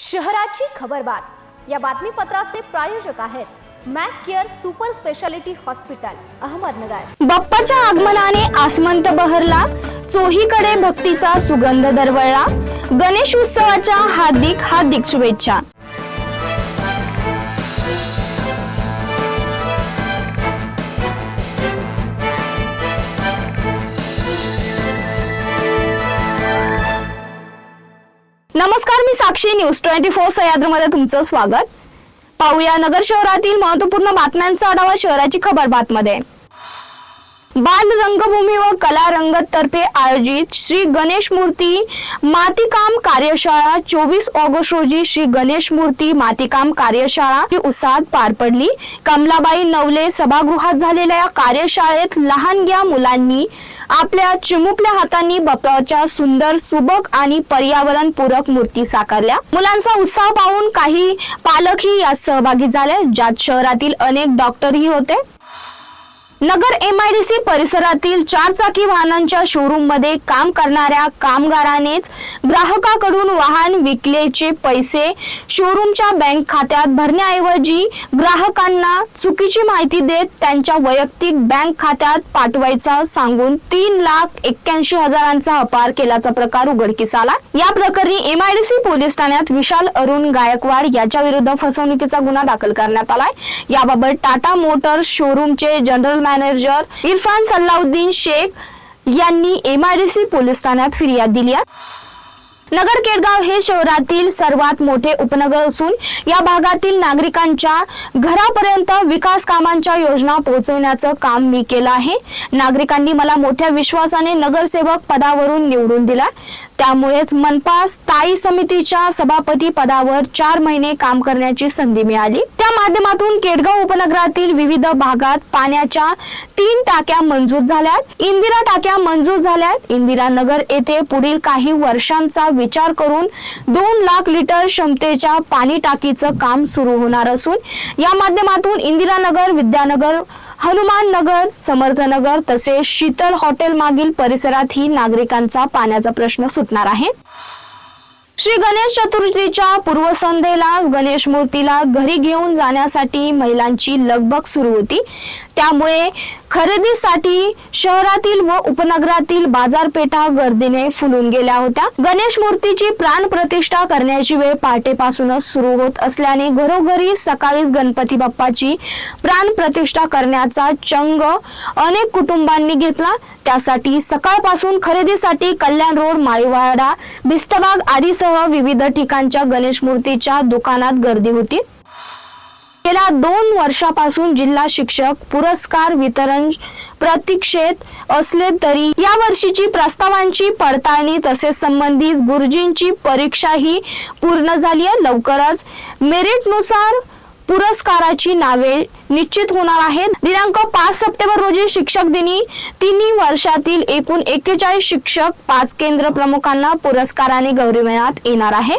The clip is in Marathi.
शहराची खबरबात या बातमीपत्राचे प्रायोजक आहेत Mac care super speciality hospital Ahmednagar. बाप्पाच्या आगमनाने आसमंत बहरला चोहीकडे भक्तीचा सुगंध दरवळला. गणेश उत्सवाच्या हार्दिक हार्दिक शुभेच्छा. नमस्कार मी साक्षी न्यूज. ट्वेंटी फोर सह्याद्रीमध्ये तुमचं स्वागत. पाहूया नगर शहरातील महत्त्वपूर्ण बातम्यांचा आढावा शहराची खबर बातमध्ये. बाल रंगभूमी व कला रंगत तर्फे आयोजित श्री गणेश मूर्ती मातीकाम कार्यशाळा. चोवीस ऑगस्ट रोजी श्री गणेश मूर्ती मातीकाम कार्यशाळा ही उत्साहात पार पडली. कमलाबाई नवले सभागृहात झालेल्या या कार्यशाळेत लहानग्या मुलांनी आपल्या चिमुकल्या हातांनी बाप्पाच्या सुंदर सुबक आणि पर्यावरण पूरक मूर्ती साकारल्या. मुलांचा उत्साह पाहून काही पालकही यात सहभागी झाले ज्यात शहरातील अनेक डॉक्टरही होते. नगर एमआयडीसी परिसरातील चार चाकी वाहनांच्या शोरूममध्ये काम करणाऱ्या कामगारानेच ग्राहकाकडून वाहन विकल्याचे पैसे शोरूमच्या बँक खात्यात भरण्याऐवजी ग्राहकांना चुकीची माहिती देत त्यांच्या वैयक्तिक बँक खात्यात पाठवायचा सांगून तीन लाख एक्क्याऐंशी हजारांचा अपार केल्याचा प्रकार उघडकीस आला. या प्रकरणी एमआयडीसी पोलीस ठाण्यात विशाल अरुण गायकवाड याच्या विरुद्ध फसवणुकीचा गुन्हा दाखल करण्यात आलाय. याबाबत टाटा मोटर्स शोरूमचे जनरल मॅनेजर इरफान सल्लाउद्दीन शेख यांनी एमआयडीसी पोलीस ठाण्यात फिर्याद दिली आहे. नगर केडगाव हे शहरातील सर्वात मोठे उपनगर असून या भागातील नागरिकांच्या घरापर्यंत विकास कामांच्या योजना पोहोचवण्याचं काम मी केलं आहे. नागरिकांनी मला मोठ्या विश्वासाने नगरसेवक पदावरून निवडून दिला. त्यामुळेच मनपा स्थायी समितीच्या सभापती पदावर चार महिने काम करण्याची संधी मिळाली. त्या माध्यमातून केडगाव उपनगरातील विविध भागात पाण्याच्या तीन टाक्या मंजूर झाल्यात. इंदिरा टाक्या मंजूर झाल्यात. इंदिरा नगर येथे पुढील काही वर्षांचा विचार करून दोन लाख लिटर क्षमतेच्या पाणी टाकीचं काम सुरू होणार असून या माध्यमातून इंदिरानगर विद्यानगर हनुमान नगर समर्थनगर तसेच शीतल हॉटेल मागील परिसरातही नागरिकांचा पाण्याचा प्रश्न सुटणार आहे. श्री गणेश चतुर्थीच्या पूर्वसंध्येला गणेश मूर्तीला घरी घेऊन जाण्यासाठी महिलांची लगबग सुरू होती. त्यामुळे खरेदीसाठी शहरातील व उपनगरातील बाजारपेठा गर्दीने फुलून गेल्या होत्या. गणेश मूर्तीची प्राण प्रतिष्ठा करण्याची वेळ पहाटेपासूनच सुरू होत असल्याने घरोघरी सकाळीच गणपती बाप्पाची प्राण प्रतिष्ठा करण्याचा चंग अनेक कुटुंबांनी घेतला. त्यासाठी सकाळपासून खरेदीसाठी कल्याण रोड माळीवाडा बिस्तबाग आदीसह विविध ठिकाणच्या गणेश मूर्तीच्या दुकानात गर्दी होती. गेल्या दोन वर्षापासून जिल्हा शिक्षक पुरस्कार वितरण प्रतीक्षेत असले तरी या वर्षीची प्रस्तावांची पडताळणी तसेच संबंधित गुरुजींची परीक्षा ही पूर्ण झाली आहे. लवकरच मेरिटनुसार पुरस्काराची नावे निश्चित होणार आहेत. दिनांक पाच सप्टेंबर रोजी शिक्षक दिनी तिन्ही वर्षातील एकूण एक्केचाळीस शिक्षक पाच केंद्र प्रमुखांना पुरस्काराने गौरविण्यात येणार आहे.